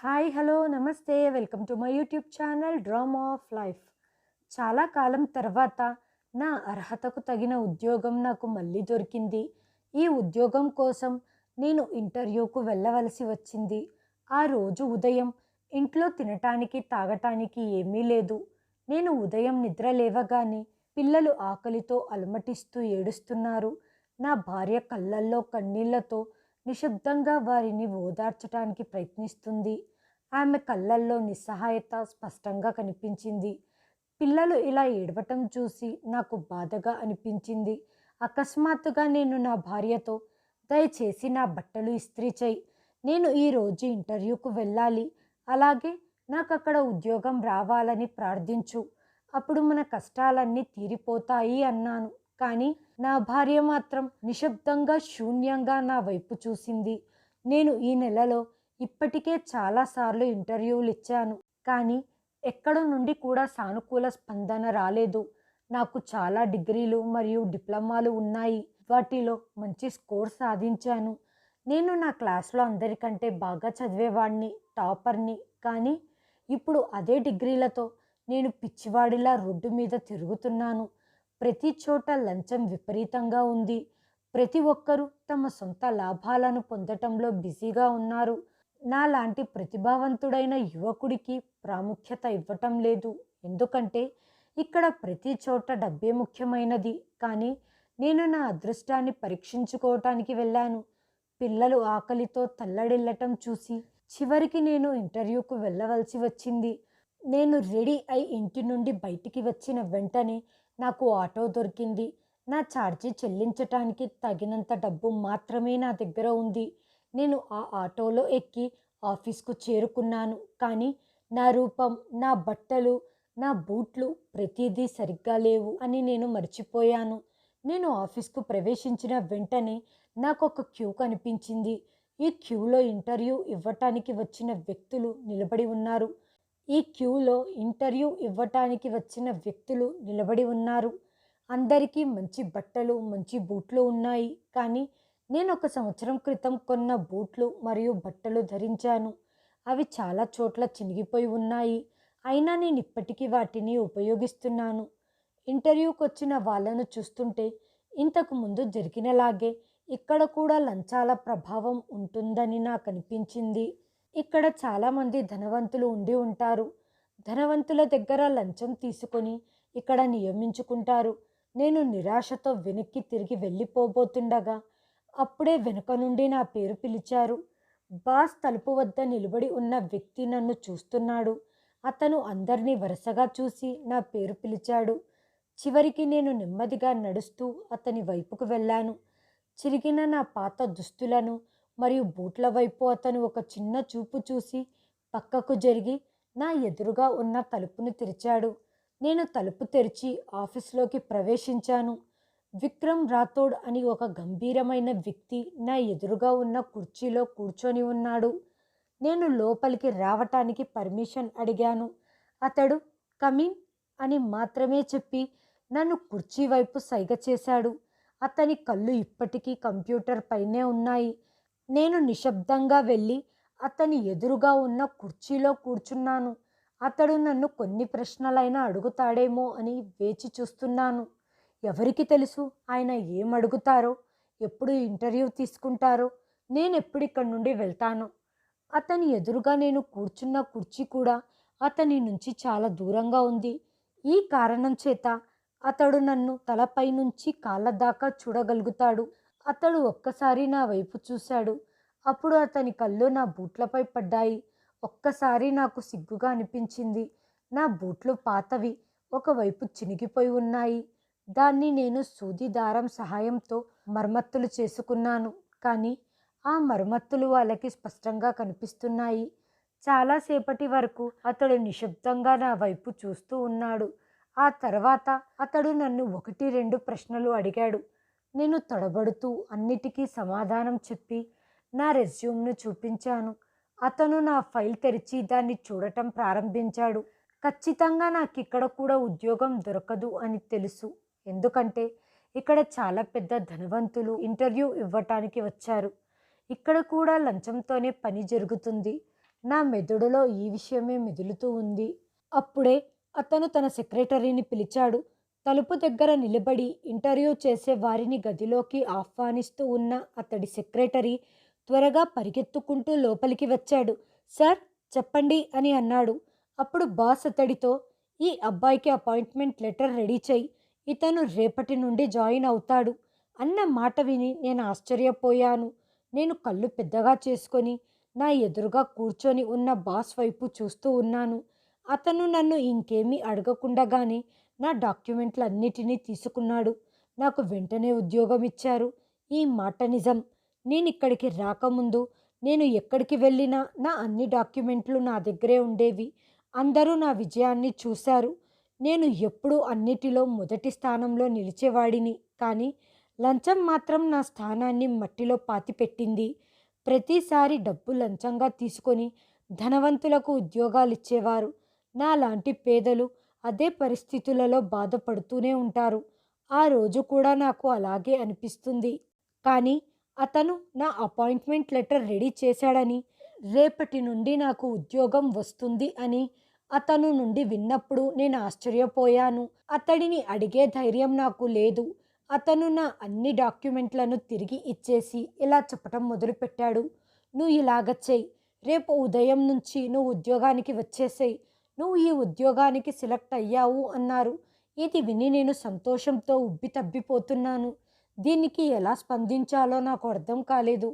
Hi hello నమస్తే. Welcome to my YouTube channel drama of life. చాలా కాలం తర్వాత నా అర్హతకు తగిన ఉద్యోగం నాకు మళ్ళీ దొరికింది. ఈ ఉద్యోగం కోసం నేను ఇంటర్వ్యూకు వెళ్ళవలసి వచ్చింది. ఆ రోజు ఉదయం ఇంట్లో తినటానికి తాగటానికి ఏమీ లేదు. నేను ఉదయం నిద్ర లేవగానే పిల్లలు ఆకలితో అలమటిస్తూ ఏడుస్తున్నారు. నా భార్య కళ్ళల్లో కన్నీళ్ళతో నిశ్శబ్దంగా వారిని ఓదార్చటానికి ప్రయత్నిస్తుంది. ఆమె కళ్ళల్లో నిస్సహాయత స్పష్టంగా కనిపించింది. పిల్లలు ఇలా ఏడవటం చూసి నాకు బాధగా అనిపించింది. అకస్మాత్తుగా నేను నా భార్యతో దయచేసి నా బట్టలు ఇస్త్రీ చేయి నేను ఈరోజు ఇంటర్వ్యూకు వెళ్ళాలి. అలాగే నాకు అక్కడ ఉద్యోగం రావాలని ప్రార్థించు. అప్పుడు మన కష్టాలన్నీ తీరిపోతాయి అన్నాను. కానీ నా భార్య మాత్రం నిశ్శబ్దంగా శూన్యంగా నా వైపు చూసింది. నేను ఈ నెలలో ఇప్పటికే చాలాసార్లు ఇంటర్వ్యూలు ఇచ్చాను. కానీ ఎక్కడ నుండి కూడా సానుకూల స్పందన రాలేదు. నాకు చాలా డిగ్రీలు మరియు డిప్లొమాలు ఉన్నాయి. వాటిలో మంచి స్కోర్ సాధించాను. నేను నా క్లాస్లో అందరికంటే బాగా చదివేవాడిని టాపర్ని. కానీ ఇప్పుడు అదే డిగ్రీలతో నేను పిచ్చివాడిలా రోడ్డు మీద తిరుగుతున్నాను. ప్రతి చోట లంచం విపరీతంగా ఉంది. ప్రతి ఒక్కరూ తమ సొంత లాభాలను పొందటంలో బిజీగా ఉన్నారు. నాలాంటి ప్రతిభావంతుడైన యువకుడికి ప్రాముఖ్యత ఇవ్వటం లేదు. ఎందుకంటే ఇక్కడ ప్రతి చోట డబ్బే ముఖ్యమైనది. కానీ నేను నా అదృష్టాన్ని పరీక్షించుకోవటానికి వెళ్ళాను. పిల్లలు ఆకలితో తల్లడిల్లటం చూసి చివరికి నేను ఇంటర్వ్యూకు వెళ్ళవలసి వచ్చింది. నేను రెడీ అయి ఇంటి నుండి బయటికి వచ్చిన వెంటనే నాకు ఆటో దొరికింది. నా ఛార్జీ చెల్లించటానికి తగినంత డబ్బు మాత్రమే నా దగ్గర ఉంది. నేను ఆ ఆటోలో ఎక్కి ఆఫీస్కు చేరుకున్నాను. కానీ నా రూపం నా బట్టలు నా బూట్లు ప్రతిదీ సరిగ్గా లేవు అని నేను మర్చిపోయాను. నేను ఆఫీస్కు ప్రవేశించిన వెంటనే నాకు ఒక క్యూ కనిపించింది. ఈ క్యూలో ఇంటర్వ్యూ ఇవ్వటానికి వచ్చిన వ్యక్తులు నిలబడి ఉన్నారు. ఈ క్యూలో ఇంటర్వ్యూ ఇవ్వటానికి వచ్చిన వ్యక్తులు నిలబడి ఉన్నారు. అందరికీ మంచి బట్టలు మంచి బూట్లు ఉన్నాయి. కానీ నేను ఒక సంవత్సరం క్రితం కొన్న బూట్లు మరియు బట్టలు ధరించాను. అవి చాలా చోట్ల చినిగిపోయి ఉన్నాయి. అయినా నేను ఇప్పటికీ వాటిని ఉపయోగిస్తున్నాను. ఇంటర్వ్యూకి వచ్చిన వాళ్ళను చూస్తుంటే ఇంతకు ముందు జరిగినలాగే ఇక్కడ కూడా లంచాల ప్రభావం ఉంటుందని నాకు అనిపించింది. ఇక్కడ చాలామంది ధనవంతులు ఉండి ఉంటారు. ధనవంతుల దగ్గర లంచం తీసుకొని ఇక్కడ నియమించుకుంటారు. నేను నిరాశతో వెనక్కి తిరిగి వెళ్ళిపోబోతుండగా అప్పుడే వెనుక నుండి నా పేరు పిలిచారు. బాస్ తలుపు వద్ద నిలబడి ఉన్న వ్యక్తి నన్ను చూస్తున్నాడు. అతను అందరినీ వరుసగా చూసి నా పేరు పిలిచాడు. చివరికి నేను నెమ్మదిగా నడుస్తూ అతని వైపుకు వెళ్ళాను. చిరిగిన నా పాత దుస్తులను మరియు బూట్ల వైపు అతను ఒక చిన్న చూపు చూసి పక్కకు జరిగి నా ఎదురుగా ఉన్న తలుపును తెరిచాడు. నేను తలుపు తెరిచి ఆఫీస్లోకి ప్రవేశించాను. విక్రమ్ రాథోడ్ అని ఒక గంభీరమైన వ్యక్తి నా ఎదురుగా ఉన్న కుర్చీలో కూర్చొని ఉన్నాడు. నేను లోపలికి రావటానికి పర్మిషన్ అడిగాను. అతడు కమిన్ అని మాత్రమే చెప్పి నన్ను కుర్చీ వైపు సైగ చేశాడు. అతని కళ్ళు ఇప్పటికీ కంప్యూటర్ పైనే ఉన్నాయి. నేను నిశ్శబ్దంగా వెళ్ళి అతని ఎదురుగా ఉన్న కుర్చీలో కూర్చున్నాను. అతడు నన్ను కొన్ని ప్రశ్నలైనా అడుగుతాడేమో అని వేచి చూస్తున్నాను. ఎవరికి తెలుసు ఆయన ఏం అడుగుతారో ఎప్పుడు ఇంటర్వ్యూ తీసుకుంటారో నేను ఎప్పుడు ఇక్కడి నుండి వెళ్తాను. అతని ఎదురుగా నేను కూర్చున్న కుర్చీ కూడా అతని నుంచి చాలా దూరంగా ఉంది. ఈ కారణం చేత అతడు నన్ను తలపై నుంచి కాళ్ళ దాకా చూడగలుగుతాడు. అతడు ఒక్కసారి నా వైపు చూశాడు. అప్పుడు అతని కళ్ళు నా బూట్లపై పడ్డాయి. ఒక్కసారి నాకు సిగ్గుగా అనిపించింది. నా బూట్లు పాతవి ఒకవైపు చినిగిపోయి ఉన్నాయి. దాన్ని నేను సూది దారం సహాయంతో మరమ్మత్తులు చేసుకున్నాను. కానీ ఆ మరమ్మత్తులు వాళ్ళకి స్పష్టంగా కనిపిస్తున్నాయి. చాలాసేపటి వరకు అతడు నిశ్శబ్దంగా నా వైపు చూస్తూ ఉన్నాడు. ఆ తర్వాత అతడు నన్ను ఒకటి రెండు ప్రశ్నలు అడిగాడు. నేను తడబడుతూ అన్నిటికీ సమాధానం చెప్పి నా రెజ్యూమ్ను చూపించాను. అతను నా ఫైల్ తెరిచి దాన్ని చూడటం ప్రారంభించాడు. ఖచ్చితంగా నాకు ఇక్కడ కూడా ఉద్యోగం దొరకదు అని తెలుసు. ఎందుకంటే ఇక్కడ చాలా పెద్ద ధనవంతులు ఇంటర్వ్యూ ఇవ్వటానికి వచ్చారు. ఇక్కడ కూడా లంచంతోనే పని జరుగుతుంది. నా మెదడులో ఈ విషయమే మెదులుతూ ఉంది. అప్పుడే అతను తన సెక్రటరీని పిలిచాడు. తలుపు దగ్గర నిలబడి ఇంటర్వ్యూ చేసే వారిని గదిలోకి ఆహ్వానిస్తూ ఉన్న అతడి సెక్రటరీ త్వరగా పరిగెత్తుకుంటూ లోపలికి వచ్చాడు. సార్ చెప్పండి అని అన్నాడు. అప్పుడు బాస్ అతడితో ఈ అబ్బాయికి అపాయింట్మెంట్ లెటర్ రెడీ చేయి. ఇతను రేపటి నుండి జాయిన్ అవుతాడు. అన్న మాట విని నేను ఆశ్చర్యపోయాను. నేను కళ్ళు పెద్దగా చేసుకొని నా ఎదురుగా కూర్చొని ఉన్న బాస్ వైపు చూస్తూ ఉన్నాను. అతను నన్ను ఇంకేమీ అడగకుండగానే నా డాక్యుమెంట్లు అన్నిటినీ తీసుకున్నాడు. నాకు వెంటనే ఉద్యోగం ఇచ్చారు ఈ మాట నిజం. నేను ఇక్కడికి రాకముందు నేను ఎక్కడికి వెళ్ళినా నా అన్ని డాక్యుమెంట్లు నా దగ్గరే ఉండేవి. అందరూ నా విజయాన్ని చూశారు. నేను ఎప్పుడూ అన్నిటిలో మొదటి స్థానంలో నిలిచేవాడిని. కానీ లంచం మాత్రం నా స్థానాన్ని మట్టిలో పాతిపెట్టింది. ప్రతిసారి డబ్బు లంచంగా తీసుకొని ధనవంతులకు ఉద్యోగాలు ఇచ్చేవారు నా లాంటి పేదలు అదే పరిస్థితులలో బాధపడుతూనే ఉంటారు. ఆ రోజు కూడా నాకు అలాగే అనిపిస్తుంది. కానీ అతను నా అపాయింట్మెంట్ లెటర్ రెడీ చేశాడని రేపటి నుండి నాకు ఉద్యోగం వస్తుంది అని అతను నుండి విన్నప్పుడు నేను ఆశ్చర్యపోయాను. అతడిని అడిగే ధైర్యం నాకు లేదు. అతను నా అన్ని డాక్యుమెంట్లను తిరిగి ఇచ్చేసి ఇలా చెప్పటం మొదలుపెట్టాడు. నువ్వు ఇలాగ చెయ్యి. రేపు ఉదయం నుంచి నువ్వు ఉద్యోగానికి వచ్చేసేయి. నువ్వు ఈ ఉద్యోగానికి సెలెక్ట్ అయ్యావు అన్నారు. ఇది విని నేను సంతోషంతో ఉబ్బి తబ్బిపోతున్నాను. దీనికి ఎలా స్పందించాలో నాకు అర్థం కాలేదు.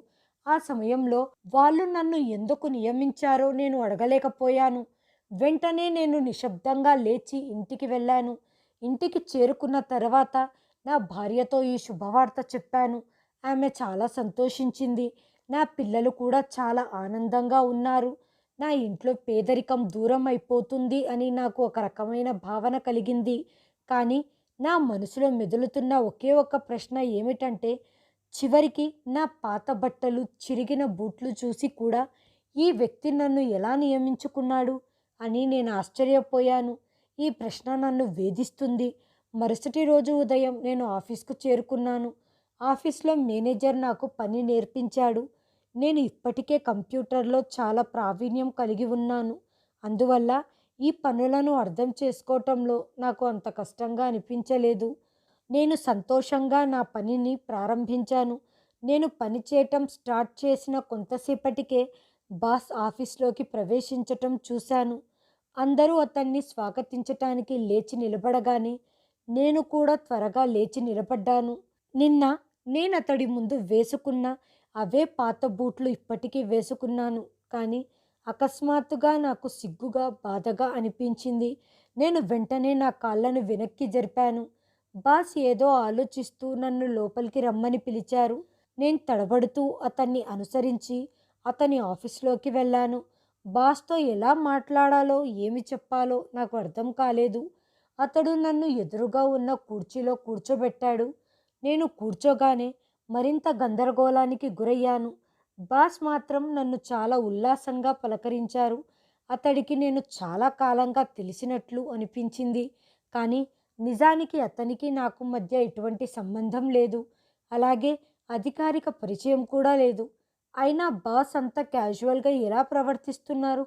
ఆ సమయంలో వాళ్ళు నన్ను ఎందుకు నియమించారో నేను అడగలేకపోయాను. వెంటనే నేను నిశ్శబ్దంగా లేచి ఇంటికి వెళ్ళాను. ఇంటికి చేరుకున్న తర్వాత నా భార్యతో ఈ శుభవార్త చెప్పాను. ఆమె చాలా సంతోషించింది. నా పిల్లలు కూడా చాలా ఆనందంగా ఉన్నారు. నా ఇంట్లో పేదరికం దూరం అయిపోతుంది అని నాకు ఒక రకమైన భావన కలిగింది. కానీ నా మనసులో మెదులుతున్న ఒకే ఒక ప్రశ్న ఏమిటంటే చివరికి నా పాత బట్టలు చిరిగిన బూట్లు చూసి కూడా ఈ వ్యక్తి నన్ను ఎలా నియమించుకున్నాడు అని నేను ఆశ్చర్యపోయాను. ఈ ప్రశ్న నన్ను వేధిస్తుంది. మరుసటి రోజు ఉదయం నేను ఆఫీస్కు చేరుకున్నాను. ఆఫీస్లో మేనేజర్ నాకు పని నేర్పించాడు. నేను ఇప్పటికే కంప్యూటర్లో చాలా ప్రావీణ్యం కలిగి ఉన్నాను. అందువల్ల ఈ పనులను అర్థం చేసుకోవటంలో నాకు అంత కష్టంగా అనిపించలేదు. నేను సంతోషంగా నా పనిని ప్రారంభించాను. నేను పని చేయటం స్టార్ట్ చేసిన కొంతసేపటికే బాస్ ఆఫీస్లోకి ప్రవేశించటం చూశాను. అందరూ అతన్ని స్వాగతించటానికి లేచి నిలబడగానే నేను కూడా త్వరగా లేచి నిలబడ్డాను. నిన్న నేను అతడి ముందు వేసుకున్న అవే పాత బూట్లు ఇప్పటికీ వేసుకున్నాను. కానీ అకస్మాత్తుగా నాకు సిగ్గుగా బాధగా అనిపించింది. నేను వెంటనే నా కాళ్ళను వెనక్కి జరిపాను. బాస్ ఏదో ఆలోచిస్తూ నన్ను లోపలికి రమ్మని పిలిచారు. నేను తడబడుతూ అతన్ని అనుసరించి అతని ఆఫీస్లోకి వెళ్ళాను. బాస్తో ఎలా మాట్లాడాలో ఏమి చెప్పాలో నాకు అర్థం కాలేదు. అతడు నన్ను ఎదురుగా ఉన్న కుర్చీలో కూర్చోబెట్టాడు. నేను కూర్చోగానే మరింత గందరగోళానికి గురయ్యాను. బాస్ మాత్రం నన్ను చాలా ఉల్లాసంగా పలకరించారు. అతడికి నేను చాలా కాలంగా తెలిసినట్లు అనిపించింది. కానీ నిజానికి అతనికి నాకు మధ్య ఎటువంటి సంబంధం లేదు. అలాగే అధికారిక పరిచయం కూడా లేదు. అయినా బాస్ అంత క్యాజువల్గా ఎలా ప్రవర్తిస్తున్నారు?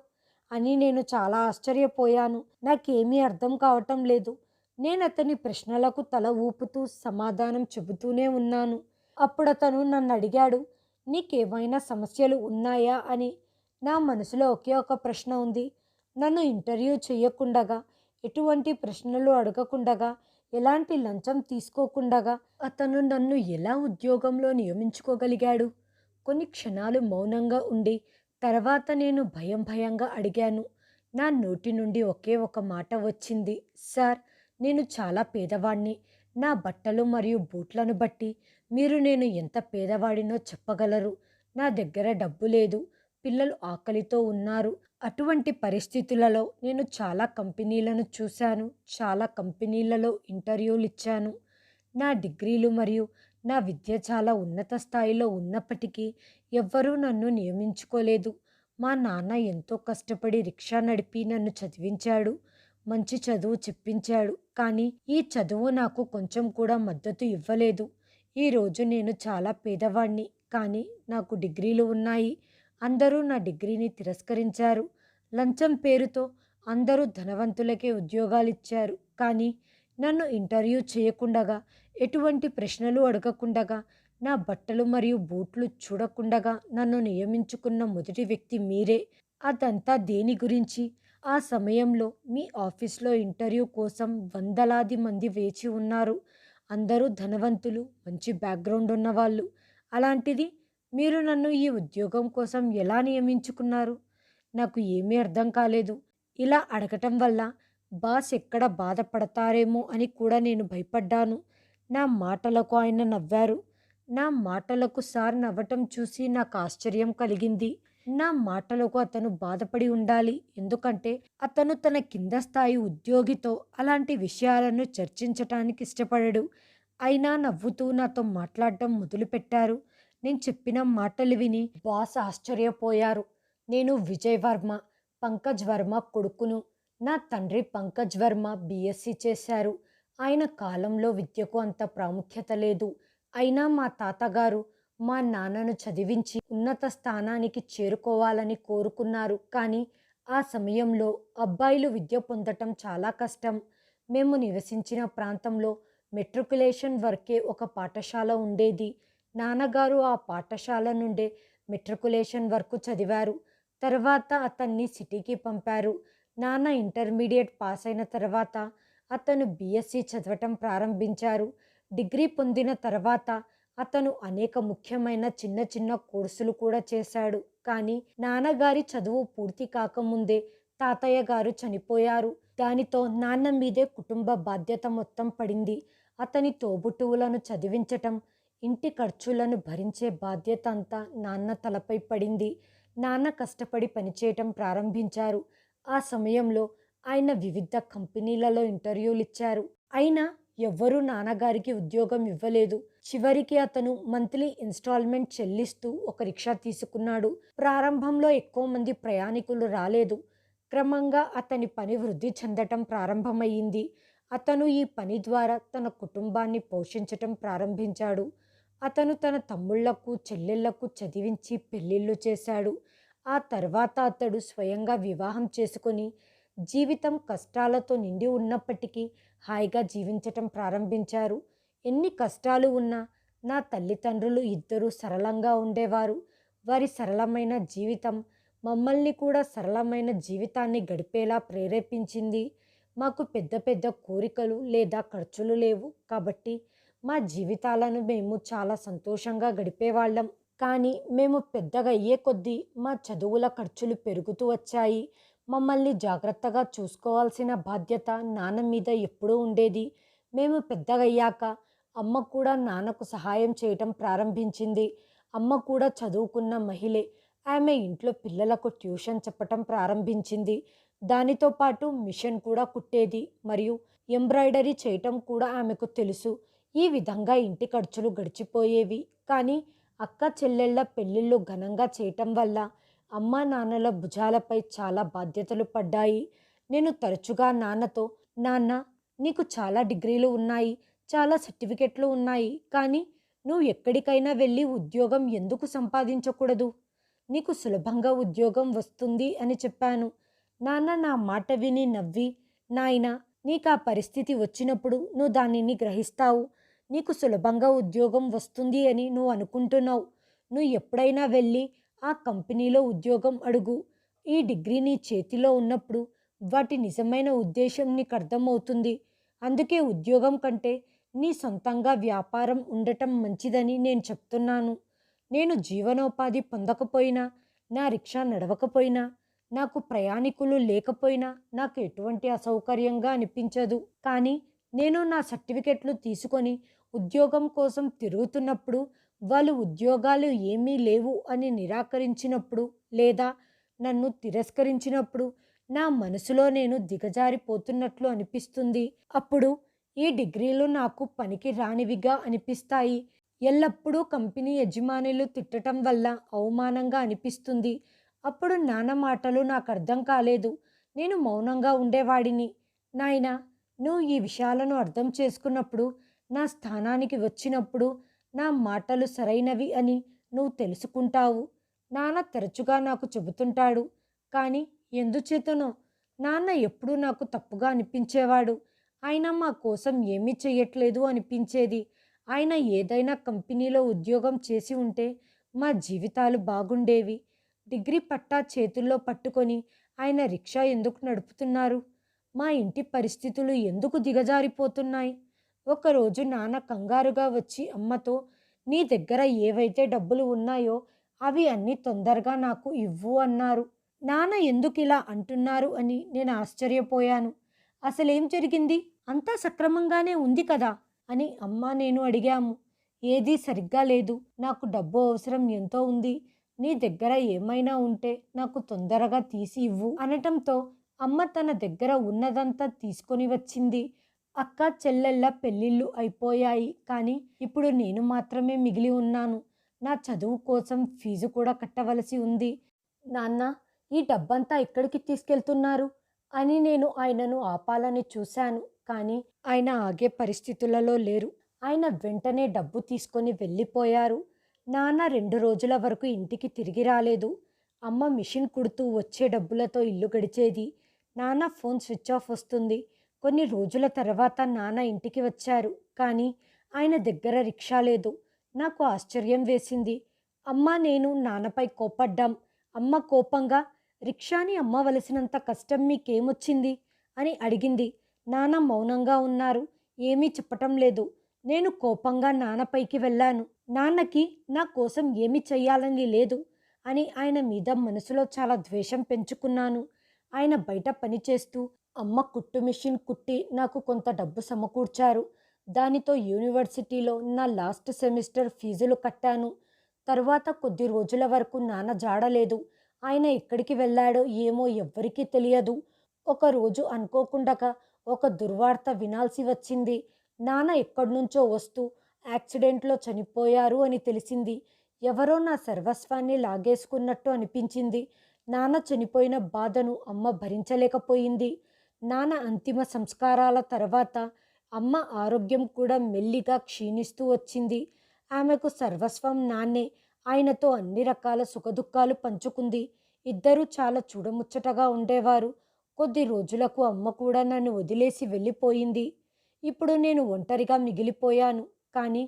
అని నేను చాలా ఆశ్చర్యపోయాను. నాకేమీ అర్థం కావటం లేదు. నేను అతని ప్రశ్నలకు తల ఊపుతూ సమాధానం చెబుతూనే ఉన్నాను. అప్పుడు అతను నన్ను అడిగాడు నీకేమైనా సమస్యలు ఉన్నాయా? అని. నా మనసులో ఒకే ఒక ప్రశ్న ఉంది. నన్ను ఇంటర్వ్యూ చేయకుండగా ఎటువంటి ప్రశ్నలు అడగకుండగా ఎలాంటి లంచం తీసుకోకుండగా అతను నన్ను ఎలా ఉద్యోగంలో నియమించుకోగలిగాడు? కొన్ని క్షణాలు మౌనంగా ఉండి తర్వాత నేను భయం భయంగా అడిగాను. నా నోటి నుండి ఒకే ఒక మాట వచ్చింది సార్ నేను చాలా పేదవాణ్ణి. నా బట్టలు మరియు బూట్లను బట్టి మీరు నేను ఎంత పేదవాడినో చెప్పగలరు. నా దగ్గర డబ్బు లేదు. పిల్లలు ఆకలితో ఉన్నారు. అటువంటి పరిస్థితులలో నేను చాలా కంపెనీలను చూశాను. చాలా కంపెనీలలో ఇంటర్వ్యూలు ఇచ్చాను నా డిగ్రీలు మరియు నా విద్య చాలా ఉన్నత స్థాయిలో ఉన్నప్పటికీ ఎవ్వరూ నన్ను నియమించుకోలేదు. మా నాన్న ఎంతో కష్టపడి రిక్షా నడిపి నన్ను చదివించాడు. మంచి చదువు చెప్పించాడు. కానీ ఈ చదువు నాకు కొంచెం కూడా మద్దతు ఇవ్వలేదు. ఈరోజు నేను చాలా పేదవాణ్ణి కానీ నాకు డిగ్రీలు ఉన్నాయి. అందరూ నా డిగ్రీని తిరస్కరించారు. లంచం పేరుతో అందరూ ధనవంతులకే ఉద్యోగాలు ఇచ్చారు కానీ నన్ను ఇంటర్వ్యూ చేయకుండగా ఎటువంటి ప్రశ్నలు అడగకుండగా నా బట్టలు మరియు బూట్లు చూడకుండగా నన్ను నియమించుకున్న మొదటి వ్యక్తి మీరే. అదంతా దేని గురించి? ఆ సమయంలో మీ ఆఫీస్లో ఇంటర్వ్యూ కోసం వందలాది మంది వేచి ఉన్నారు. అందరూ ధనవంతులు మంచి బ్యాక్గ్రౌండ్ ఉన్నవాళ్ళు. అలాంటిది మీరు నన్ను ఈ ఉద్యోగం కోసం ఎలా నియమించుకున్నారు? నాకు ఏమీ అర్థం కాలేదు. ఇలా అడగటం వల్ల బాస్ ఎక్కడ బాధపడతారేమో అని కూడా నేను భయపడ్డాను. నా మాటలకు ఆయన నవ్వారు. నా మాటలకు సార్ నవ్వటం చూసి నాకు ఆశ్చర్యం కలిగింది. నా మాటలకు అతను బాధపడి ఉండాలి. ఎందుకంటే అతను తన కింద స్థాయి ఉద్యోగితో అలాంటి విషయాలను చర్చించటానికి ఇష్టపడడు. అయినా నవ్వుతూ నాతో మాట్లాడటం మొదలుపెట్టారు. నేను చెప్పిన మాటలు విని బాస్ ఆశ్చర్యపోయారు. నేను విజయ్ వర్మ పంకజ్ వర్మ కొడుకును. నా తండ్రి పంకజ్ వర్మ బీఎస్సీ చేశారు. ఆయన కాలంలో విద్యకు అంత ప్రాముఖ్యత లేదు. అయినా మా తాతగారు మా నాన్నను చదివించి ఉన్నత స్థానానికి చేరుకోవాలని కోరుకున్నారు. కానీ ఆ సమయంలో అబ్బాయిలు విద్య పొందటం చాలా కష్టం. మేము నివసించిన ప్రాంతంలో మెట్రికులేషన్ వరకే ఒక పాఠశాల ఉండేది. నాన్నగారు ఆ పాఠశాల నుండే మెట్రికులేషన్ వరకు చదివారు. తర్వాత అతన్ని సిటీకి పంపారు. నాన్న ఇంటర్మీడియట్ పాస్ అయిన తర్వాత అతను బీఎస్సీ చదవటం ప్రారంభించారు. డిగ్రీ పొందిన తర్వాత అతను అనేక ముఖ్యమైన చిన్న చిన్న కోర్సులు కూడా చేశాడు. కానీ నాన్నగారి చదువు పూర్తి కాకముందే తాతయ్య గారు చనిపోయారు. దానితో నాన్న మీదే కుటుంబ బాధ్యత మొత్తం పడింది. అతని తోబుట్టువులను చదివించటం ఇంటి ఖర్చులను భరించే బాధ్యత అంతా నాన్న తలపై పడింది. నాన్న కష్టపడి పనిచేయటం ప్రారంభించారు. ఆ సమయంలో ఆయన వివిధ కంపెనీలలో ఇంటర్వ్యూలు ఇచ్చారు. అయినా ఎవ్వరూ నాన్నగారికి ఉద్యోగం ఇవ్వలేదు. చివరికి అతను మంత్లీ ఇన్స్టాల్మెంట్ చెల్లిస్తూ ఒక రిక్షా తీసుకున్నాడు. ప్రారంభంలో ఎక్కువ మంది ప్రయాణికులు రాలేదు. క్రమంగా అతని పని వృద్ధి చెందటం ప్రారంభమయ్యింది. అతను ఈ పని ద్వారా తన కుటుంబాన్ని పోషించటం ప్రారంభించాడు. అతను తన తమ్ముళ్ళకు చెల్లెళ్ళకు చదివించి పెళ్ళిళ్ళు చేశాడు. ఆ తర్వాత అతడు స్వయంగా వివాహం చేసుకొని జీవితం కష్టాలతో నిండి ఉన్నప్పటికీ హాయిగా జీవించటం ప్రారంభించారు. ఎన్ని కష్టాలు ఉన్నా నా తల్లిదండ్రులు ఇద్దరూ సరళంగా ఉండేవారు. వారి సరళమైన జీవితం మమ్మల్ని కూడా సరళమైన జీవితాన్ని గడిపేలా ప్రేరేపించింది. మాకు పెద్ద పెద్ద కోరికలు లేదా ఖర్చులు లేవు కాబట్టి మా జీవితాలను మేము చాలా సంతోషంగా గడిపేవాళ్ళం. కానీ మేము పెద్దగా అయ్యే కొద్దీ మా చదువుల ఖర్చులు పెరుగుతూ వచ్చాయి. మమ్మల్ని జాగ్రత్తగా చూసుకోవాల్సిన బాధ్యత నాన్న మీద ఎప్పుడూ ఉండేది. మేము పెద్దగయ్యాక అమ్మ కూడా నాన్నకు సహాయం చేయటం ప్రారంభించింది. అమ్మ కూడా చదువుకున్న మహిళే. ఆమె ఇంట్లో పిల్లలకు ట్యూషన్ చెప్పటం ప్రారంభించింది. దానితో పాటు మిషన్ కూడా కుట్టేది మరియు ఎంబ్రాయిడరీ చేయటం కూడా ఆమెకు తెలుసు. ఈ విధంగా ఇంటి ఖర్చులు గడిచిపోయేవి. కానీ అక్క చెల్లెళ్ళ పెళ్ళిళ్ళు ఘనంగా చేయటం వల్ల అమ్మా నాన్నల భుజాలపై చాలా బాధ్యతలు పడ్డాయి. నేను తరచుగా నాన్నతో నాన్న నీకు చాలా డిగ్రీలు ఉన్నాయి. చాలా సర్టిఫికెట్లు ఉన్నాయి. కానీ నువ్వు ఎక్కడికైనా వెళ్ళి ఉద్యోగం ఎందుకు సంపాదించకూడదు? నీకు సులభంగా ఉద్యోగం వస్తుంది అని చెప్పాను. నాన్న నా మాట విని నవ్వి నాయన నీకు ఆ పరిస్థితి వచ్చినప్పుడు నువ్వు దానిని గ్రహిస్తావు. నీకు సులభంగా ఉద్యోగం వస్తుంది అని నువ్వు అనుకుంటున్నావు. నువ్వు ఎప్పుడైనా వెళ్ళి ఆ కంపెనీలో ఉద్యోగం అడుగు. ఈ డిగ్రీ నీ చేతిలో ఉన్నప్పుడు వాటి నిజమైన ఉద్దేశం నీకు అర్థమవుతుంది. అందుకే ఉద్యోగం కంటే నీ సొంతంగా వ్యాపారం ఉండటం మంచిదని నేను చెప్తున్నాను. నేను జీవనోపాధి పొందకపోయినా నా రిక్షా నడవకపోయినా నాకు ప్రయాణికులు లేకపోయినా నాకు ఎటువంటి అసౌకర్యంగా అనిపించదు. కానీ నేను నా సర్టిఫికెట్లు తీసుకొని ఉద్యోగం కోసం తిరుగుతున్నప్పుడు వాళ్ళు ఉద్యోగాలు ఏమీ లేవు అని నిరాకరించినప్పుడు లేదా నన్ను తిరస్కరించినప్పుడు నా మనసులో నేను దిగజారిపోతున్నట్లు అనిపిస్తుంది. అప్పుడు ఈ డిగ్రీలు నాకు పనికి రానివిగా అనిపిస్తాయి. ఎల్లప్పుడూ కంపెనీ యజమానులు తిట్టడం వల్ల అవమానంగా అనిపిస్తుంది. అప్పుడు నాన్న మాటలు నాకు అర్థం కాలేదు. నేను మౌనంగా ఉండేవాడిని. నాయనా నువ్వు ఈ విషయాలను అర్థం చేసుకున్నప్పుడు నా స్థానానికి వచ్చినప్పుడు నా మాటలు సరైనవి అని నువ్వు తెలుసుకుంటావు. నాన్న తరచుగా నాకు చెబుతుంటాడు. కానీ ఎందుచేతనో? నాన్న ఎప్పుడూ నాకు తప్పుగా అనిపించేవాడు. ఆయన మా కోసం ఏమీ చెయ్యట్లేదు అనిపించేది. ఆయన ఏదైనా కంపెనీలో ఉద్యోగం చేసి ఉంటే మా జీవితాలు బాగుండేవి. డిగ్రీ పట్టా చేతుల్లో పట్టుకొని ఆయన రిక్షా ఎందుకు నడుపుతున్నారు? మా ఇంటి పరిస్థితులు ఎందుకు దిగజారిపోతున్నాయి? ఒకరోజు నాన్న కంగారుగా వచ్చి అమ్మతో నీ దగ్గర ఏవైతే డబ్బులు ఉన్నాయో అవి అన్నీ తొందరగా నాకు ఇవ్వు అన్నారు. నాన్న ఎందుకు ఇలా అంటున్నారు అని నేను ఆశ్చర్యపోయాను. అసలేం జరిగింది? అంతా సక్రమంగానే ఉంది కదా అని అమ్మ నేను అడిగాము. ఏదీ సరిగ్గా లేదు. నాకు డబ్బు అవసరం ఎంతో ఉంది. నీ దగ్గర ఏమైనా ఉంటే నాకు తొందరగా తీసి ఇవ్వు అనటంతో అమ్మ తన దగ్గర ఉన్నదంతా తీసుకొని వచ్చింది. అక్క చెల్లెళ్ళ పెళ్ళిళ్ళు అయిపోయాయి కానీ ఇప్పుడు నేను మాత్రమే మిగిలి ఉన్నాను. నా చదువు కోసం ఫీజు కూడా కట్టవలసి ఉంది. నాన్న ఈ డబ్బంతా ఎక్కడికి తీసుకెళ్తున్నారు? అని నేను ఆయనను ఆపాలని చూశాను. కానీ ఆయన ఆగే పరిస్థితులలో లేరు. ఆయన వెంటనే డబ్బు తీసుకొని వెళ్ళిపోయారు. నాన్న రెండు రోజుల వరకు ఇంటికి తిరిగి రాలేదు. అమ్మ మిషన్ కుడుతూ వచ్చే డబ్బులతో ఇల్లు గడిచేది. నాన్న ఫోన్ స్విచ్ ఆఫ్ వస్తుంది. కొన్ని రోజుల తర్వాత నాన్న ఇంటికి వచ్చారు. కానీ ఆయన దగ్గర రిక్షా లేదు. నాకు ఆశ్చర్యం వేసింది. అమ్మ నేను నాన్నపై కోపడ్డాం. అమ్మ కోపంగా రిక్షాని అమ్మవలసినంత కష్టం మీకేమొచ్చింది? అని అడిగింది. నాన్న మౌనంగా ఉన్నారు. ఏమీ చెప్పటం లేదు. నేను కోపంగా నాన్నపైకి వెళ్ళాను. నాన్నకి నా కోసం ఏమి చెయ్యాలని లేదు అని ఆయన మీద మనసులో చాలా ద్వేషం పెంచుకున్నాను. ఆయన బయట పనిచేస్తూ అమ్మ కుట్టు మిషన్ కుట్టి నాకు కొంత డబ్బు సమకూర్చారు. దానితో యూనివర్సిటీలో నా లాస్ట్ సెమిస్టర్ ఫీజులు కట్టాను. తర్వాత కొద్ది రోజుల వరకు నాన్న జాడలేదు. ఆయన ఎక్కడికి వెళ్ళాడో ఏమో ఎవ్వరికీ తెలియదు. ఒకరోజు అనుకోకుండాక ఒక దుర్వార్త వినాల్సి వచ్చింది. నాన్న ఎక్కడి నుంచో వస్తూ యాక్సిడెంట్లో చనిపోయారు అని తెలిసింది. ఎవరో నా సర్వస్వాన్ని లాగేసుకున్నట్టు అనిపించింది. నాన్న చనిపోయిన బాధను అమ్మ భరించలేకపోయింది. నాన్న అంతిమ సంస్కారాల తర్వాత అమ్మ ఆరోగ్యం కూడా మెల్లిగా క్షీణిస్తూ వచ్చింది. ఆమెకు సర్వస్వం నాన్నే. ఆయనతో అన్ని రకాల సుఖదుఖాలు పంచుకుంది. ఇద్దరూ చాలా చూడముచ్చటగా ఉండేవారు. కొద్ది రోజులకు అమ్మ కూడా నన్ను వదిలేసి వెళ్ళిపోయింది. ఇప్పుడు నేను ఒంటరిగా మిగిలిపోయాను. కానీ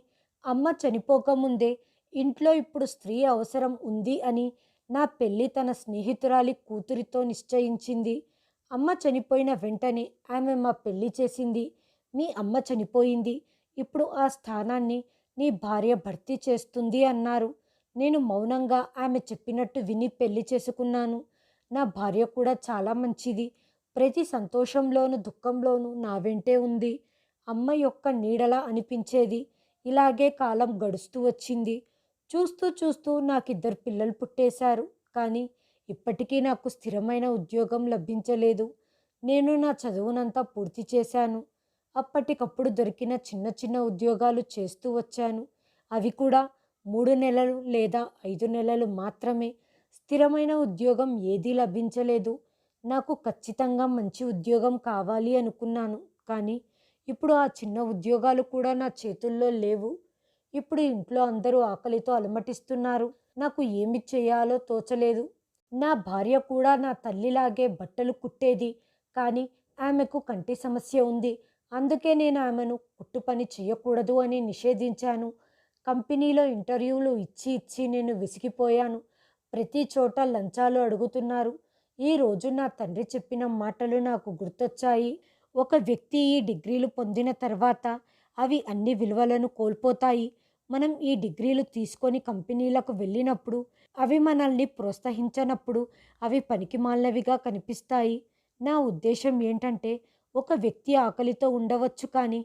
అమ్మ చనిపోకముందే ఇంట్లో ఇప్పుడు స్త్రీ అవసరం ఉంది అని నా పెళ్ళి తన స్నేహితురాలి కూతురితో నిశ్చయించింది. అమ్మ చనిపోయిన వెంటనే ఆమె మా పెళ్ళి చేసింది. మీ అమ్మ చనిపోయింది. ఇప్పుడు ఆ స్థానాన్ని నీ భార్య భర్తీ చేస్తుంది అన్నారు. నేను మౌనంగా ఆమె చెప్పినట్టు విని పెళ్ళి చేసుకున్నాను. నా భార్య కూడా చాలా మంచిది. ప్రతి సంతోషంలోను దుఃఖంలోనూ నా వెంటే ఉంది. అమ్మ యొక్క నీడలా అనిపించేది. ఇలాగే కాలం గడుస్తూ వచ్చింది. చూస్తూ చూస్తూ నాకు ఇద్దరు పిల్లలు పుట్టేశారు. కానీ ఇప్పటికీ నాకు స్థిరమైన ఉద్యోగం లభించలేదు. నేను నా చదువునంతా పూర్తి చేశాను. అప్పటికప్పుడు దొరికిన చిన్న చిన్న ఉద్యోగాలు చేస్తూ వచ్చాను. అవి కూడా మూడు నెలలు లేదా ఐదు నెలలు మాత్రమే. స్థిరమైన ఉద్యోగం ఏదీ లభించలేదు. నాకు ఖచ్చితంగా మంచి ఉద్యోగం కావాలి అనుకున్నాను. కానీ ఇప్పుడు ఆ చిన్న ఉద్యోగాలు కూడా నా చేతుల్లో లేవు. ఇప్పుడు ఇంట్లో అందరూ ఆకలితో అలమటిస్తున్నారు. నాకు ఏమి చేయాలో తోచలేదు. నా భార్య కూడా నా తల్లిలాగే బట్టలు కుట్టేది. కానీ ఆమెకు కంటి సమస్య ఉంది. అందుకే నేను ఆమెను కుట్టు పని చేయకూడదు అని నిషేధించాను. కంపెనీలో ఇంటర్వ్యూలు ఇచ్చి ఇచ్చి నేను విసిగిపోయాను. ప్రతి చోట లంచాలు అడుగుతున్నారు. ఈ రోజు నా తండ్రి చెప్పిన మాటలు నాకు గుర్తొచ్చాయి. ఒక వ్యక్తి ఈ డిగ్రీలు పొందిన తర్వాత అవి అన్ని విలువలను కోల్పోతాయి. మనం ఈ డిగ్రీలు తీసుకొని కంపెనీలకు వెళ్ళినప్పుడు అవి మనల్ని ప్రోత్సహించనప్పుడు అవి పనికిమాలినవిగా కనిపిస్తాయి. నా ఉద్దేశం ఏంటంటే ఒక వ్యక్తి ఆకలితో ఉండవచ్చు కానీ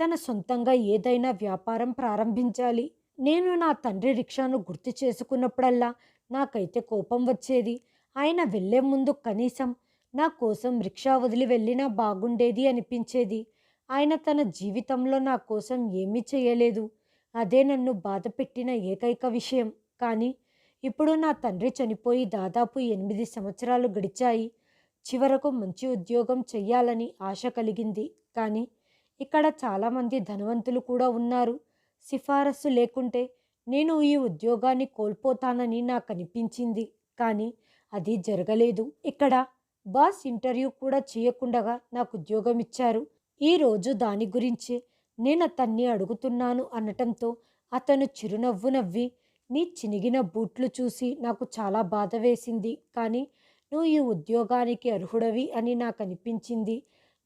తన సొంతంగా ఏదైనా వ్యాపారం ప్రారంభించాలి. నేను నా తండ్రి రిక్షాను గుర్తు చేసుకున్నప్పుడల్లా నాకైతే కోపం వచ్చేది. ఆయన వెళ్ళే ముందు కనీసం నా కోసం రిక్షా వదిలి వెళ్ళినా బాగుండేది అనిపించేది. ఆయన తన జీవితంలో నా కోసం ఏమీ చేయలేదు. అదే నన్ను బాధ పెట్టిన ఏకైక విషయం. కానీ ఇప్పుడు నా తండ్రి చనిపోయి దాదాపు ఎనిమిది సంవత్సరాలు గడిచాయి. చివరకు మంచి ఉద్యోగం చెయ్యాలని ఆశ కలిగింది. కానీ ఇక్కడ చాలామంది ధనవంతులు కూడా ఉన్నారు. సిఫారసు లేకుంటే నేను ఈ ఉద్యోగాన్ని కోల్పోతానని నాకు అనిపించింది. కానీ అది జరగలేదు. ఇక్కడ బాస్ ఇంటర్వ్యూ కూడా చేయకుండా నాకు ఉద్యోగం ఇచ్చారు. ఈరోజు దాని గురించి నేను అతన్ని అడుగుతున్నాను అనటంతో అతను చిరునవ్వు నవ్వి నీ చినిగిన బూట్లు చూసి నాకు చాలా బాధ వేసింది. కానీ నువ్వు ఈ ఉద్యోగానికి అర్హుడవి అని నాకు అనిపించింది.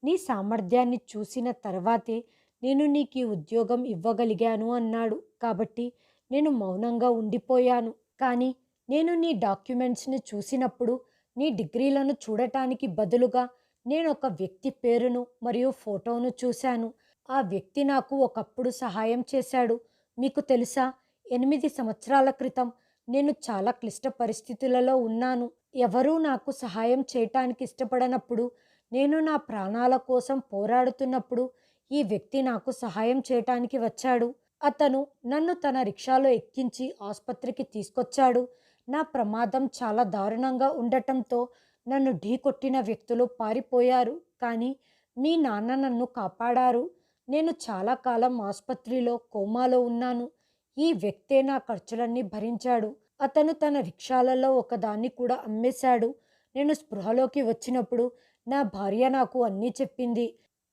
నీ సామర్థ్యాన్ని చూసిన తర్వాతే నేను నీకు ఈ ఉద్యోగం ఇవ్వగలిగాను అన్నాడు. కాబట్టి నేను మౌనంగా ఉండిపోయాను. కానీ నేను నీ డాక్యుమెంట్స్ని చూసినప్పుడు నీ డిగ్రీలను చూడటానికి బదులుగా నేను ఒక వ్యక్తి పేరును మరియు ఫోటోను చూశాను. ఆ వ్యక్తి నాకు ఒకప్పుడు సహాయం చేశాడు. మీకు తెలుసా ఎనిమిది సంవత్సరాల క్రితం నేను చాలా క్లిష్ట పరిస్థితులలో ఉన్నాను. ఎవరూ నాకు సహాయం చేయటానికి ఇష్టపడనప్పుడు నేను నా ప్రాణాల కోసం పోరాడుతున్నప్పుడు ఈ వ్యక్తి నాకు సహాయం చేయటానికి వచ్చాడు. అతను నన్ను తన రిక్షాలో ఎక్కించి ఆసుపత్రికి తీసుకొచ్చాడు. నా ప్రమాదం చాలా దారుణంగా ఉండటంతో నన్ను ఢీకొట్టిన వ్యక్తులు పారిపోయారు. కానీ మీ నాన్న నన్ను కాపాడారు. నేను చాలా కాలం ఆసుపత్రిలో కోమాలో ఉన్నాను. ఈ వ్యక్తే నా ఖర్చులన్నీ భరించాడు. అతను తన రిక్షాలలో ఒకదాన్ని కూడా అమ్మేశాడు. నేను స్పృహలోకి వచ్చినప్పుడు నా భార్య నాకు అన్నీ చెప్పింది.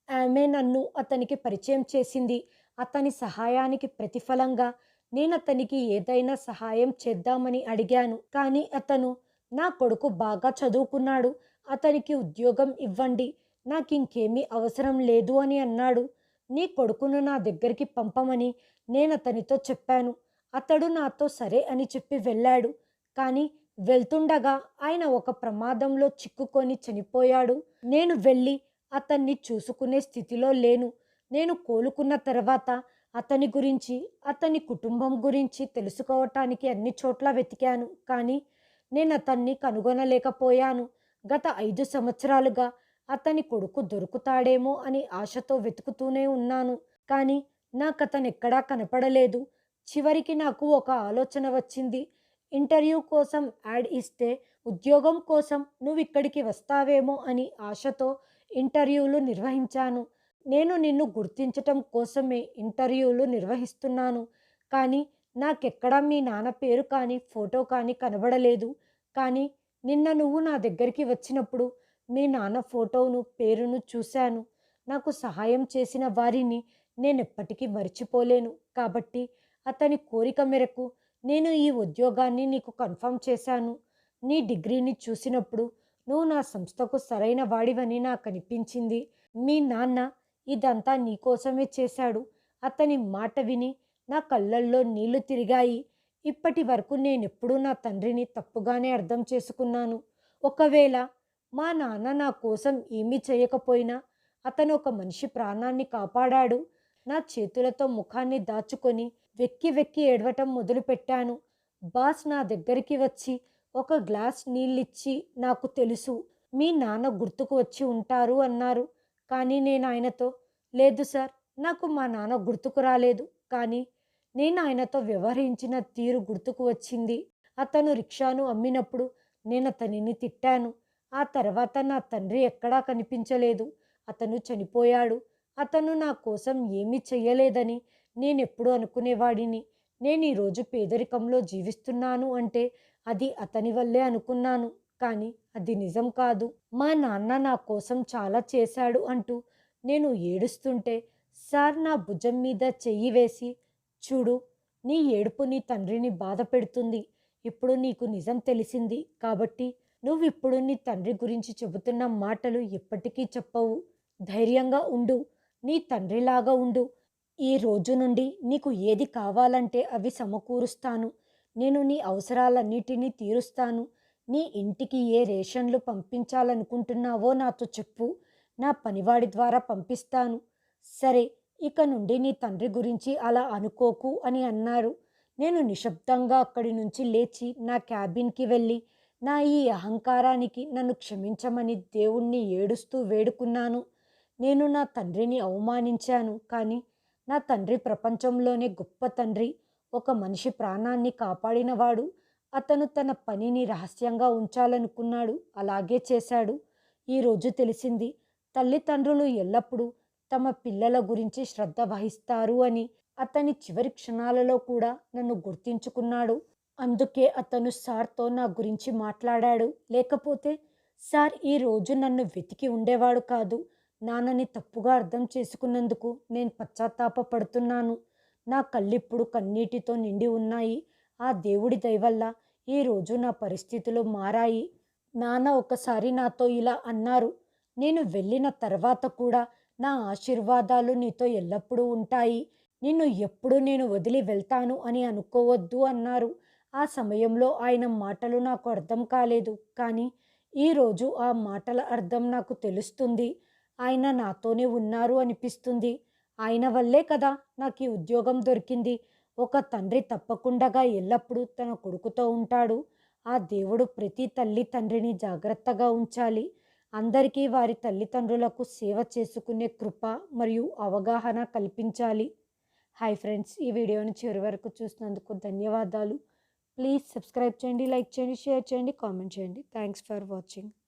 ఆమె నన్ను అతనికి పరిచయం చేసింది. అతని సహాయానికి ప్రతిఫలంగా నేను అతనికి ఏదైనా సహాయం చేద్దామని అడిగాను. కానీ అతను నా కొడుకు బాగా చదువుకున్నాడు. అతనికి ఉద్యోగం ఇవ్వండి. నాకు ఇంకేమీ అవసరం లేదు అని అన్నాడు. నీ కొడుకును నా దగ్గరికి పంపమని నేను అతనితో చెప్పాను. అతడు నాతో సరే అని చెప్పి వెళ్ళాడు. కానీ వెళ్తుండగా ఆయన ఒక ప్రమాదంలో చిక్కుకొని చనిపోయాడు. నేను వెళ్ళి అతన్ని చూసుకునే స్థితిలో లేను. నేను కోలుకున్న తర్వాత అతని గురించి అతని కుటుంబం గురించి తెలుసుకోవటానికి అన్ని చోట్ల వెతికాను. కానీ నేను అతన్ని కనుగొనలేకపోయాను. గత ఐదు సంవత్సరాలుగా అతని కొడుకు దొరుకుతాడేమో అని ఆశతో వెతుకుతూనే ఉన్నాను. కానీ నాకు అతను ఎక్కడా కనపడలేదు. చివరికి నాకు ఒక ఆలోచన వచ్చింది. ఇంటర్వ్యూ కోసం యాడ్ ఇస్తే ఉద్యోగం కోసం నువ్వు ఇక్కడికి వస్తావేమో అని ఆశతో ఇంటర్వ్యూలు నిర్వహించాను. నేను నిన్ను గుర్తించటం కోసమే ఇంటర్వ్యూలు నిర్వహిస్తున్నాను. కానీ నాకెక్కడా మీ నాన్న పేరు కానీ ఫోటో కానీ కనబడలేదు. కానీ నిన్న నువ్వు నా దగ్గరికి వచ్చినప్పుడు మీ నాన్న ఫోటోను పేరును చూశాను. నాకు సహాయం చేసిన వారిని నేను ఎప్పటికీ మర్చిపోలేను. కాబట్టి అతని కోరిక మేరకు నేను ఈ ఉద్యోగాన్ని నీకు కన్ఫర్మ్ చేశాను. నీ డిగ్రీని చూసినప్పుడు నువ్వు నా సంస్థకు సరైన వాడివని నాకు అనిపించింది. మీ నాన్న ఇదంతా నీకోసమే చేశాడు. అతని మాట విని నా కళ్ళల్లో నీళ్ళు తిరిగాయి. ఇప్పటి వరకు నేనెప్పుడూ నా తండ్రిని తప్పుగానే అర్థం చేసుకున్నాను. ఒకవేళ మా నాన్న నా కోసం ఏమీ చేయకపోయినా అతను ఒక మనిషి ప్రాణాన్ని కాపాడాడు. నా చేతులతో ముఖాన్ని దాచుకొని వెక్కి వెక్కి ఏడవటం మొదలుపెట్టాను. బాస్ నా దగ్గరికి వచ్చి ఒక గ్లాస్ నీళ్ళిచ్చి నాకు తెలుసు మీ నాన్న గుర్తుకు వచ్చి ఉంటారు అన్నారు. కానీ నేను ఆయనతో లేదు సార్ నాకు మా నాన్న గుర్తుకు రాలేదు. కానీ నేను ఆయనతో వ్యవహరించిన తీరు గుర్తుకు వచ్చింది. అతను రిక్షాను అమ్మినప్పుడు నేను అతనిని తిట్టాను. ఆ తర్వాత నా తండ్రి ఎక్కడా కనిపించలేదు. అతను చనిపోయాడు. అతను నా కోసం ఏమీ చెయ్యలేదని నేనెప్పుడు అనుకునేవాడిని. నేను ఈరోజు పేదరికంలో జీవిస్తున్నాను అంటే అది అతని వల్లే అనుకున్నాను. కానీ అది నిజం కాదు. మా నాన్న నా కోసం చాలా చేశాడు అంటూ నేను ఏడుస్తుంటే సార్ నా భుజం మీద చెయ్యి వేసి చూడు నీ ఏడుపు నీ తండ్రిని బాధ పెడుతుంది. ఇప్పుడు నీకు నిజం తెలిసింది కాబట్టి నువ్వు ఇప్పుడు నీ తండ్రి గురించి చెబుతున్న మాటలు ఎప్పటికీ చెప్పవు. ధైర్యంగా ఉండు. నీ తండ్రిలాగా ఉండు. ఈ రోజు నుండి నీకు ఏది కావాలంటే అవి సమకూరుస్తాను. నేను నీ అవసరాలన్నిటినీ తీరుస్తాను. నీ ఇంటికి ఏ రేషన్లు పంపించాలనుకుంటున్నావో నాతో చెప్పు. నా పనివాడి ద్వారా పంపిస్తాను. సరే ఇక నుండి నీ తండ్రి గురించి అలా అనుకోకు అని అన్నారు. నేను నిశ్శబ్దంగా అక్కడి నుంచి లేచి నా క్యాబిన్కి వెళ్ళి నా ఈ అహంకారానికి నన్ను క్షమించమని దేవుణ్ణి ఏడుస్తూ వేడుకున్నాను. నేను నా తండ్రిని అవమానించాను కానీ నా తండ్రి ప్రపంచంలోనే గొప్ప తండ్రి. ఒక మనిషి ప్రాణాన్ని కాపాడినవాడు. అతను తన పనిని రహస్యంగా ఉంచాలనుకున్నాడు. అలాగే చేశాడు. ఈరోజు తెలిసింది తల్లిదండ్రులు ఎల్లప్పుడూ తమ పిల్లల గురించి శ్రద్ధ వహిస్తారు అని. అతని చివరి క్షణాలలో కూడా నన్ను గుర్తించుకున్నాడు. అందుకే అతను సార్తో నా గురించి మాట్లాడాడు. లేకపోతే సార్ ఈ రోజు నన్ను వెతికి ఉండేవాడు కాదు. నాన్నని తప్పుగా అర్థం చేసుకున్నందుకు నేను పశ్చాత్తాప పడుతున్నాను నా కళ్ళిప్పుడు కన్నీటితో నిండి ఉన్నాయి. ఆ దేవుడి దయవల్ల ఈరోజు నా పరిస్థితులు మారాయి. నాన్న ఒకసారి నాతో ఇలా అన్నారు. నేను వెళ్ళిన తర్వాత కూడా నా ఆశీర్వాదాలు నీతో ఎల్లప్పుడూ ఉంటాయి. నిన్ను ఎప్పుడు నేను వదిలి వెళ్తాను అని అనుకోవద్దు అన్నారు. ఆ సమయంలో ఆయన మాటలు నాకు అర్థం కాలేదు. కానీ ఈరోజు ఆ మాటల అర్థం నాకు తెలుస్తుంది. ఆయన నాతోనే ఉన్నారు అనిపిస్తుంది. ఆయన వల్లే కదా నాకు ఈ ఉద్యోగం దొరికింది. ఒక తండ్రి తప్పకుండా ఎల్లప్పుడూ తన కొడుకుతో ఉంటాడు. ఆ దేవుడు ప్రతి తల్లి తండ్రిని జాగ్రత్తగా ఉంచాలి. అందరికీ వారి తల్లిదండ్రులకు సేవ చేసుకునే కృప మరియు అవగాహన కల్పించాలి. హాయ్ ఫ్రెండ్స్ ఈ వీడియోని చివరి వరకు చూసినందుకు ధన్యవాదాలు. ప్లీజ్ సబ్స్క్రైబ్ చేయండి లైక్ చేయండి షేర్ చేయండి కామెంట్ చేయండి. Thanks for watching.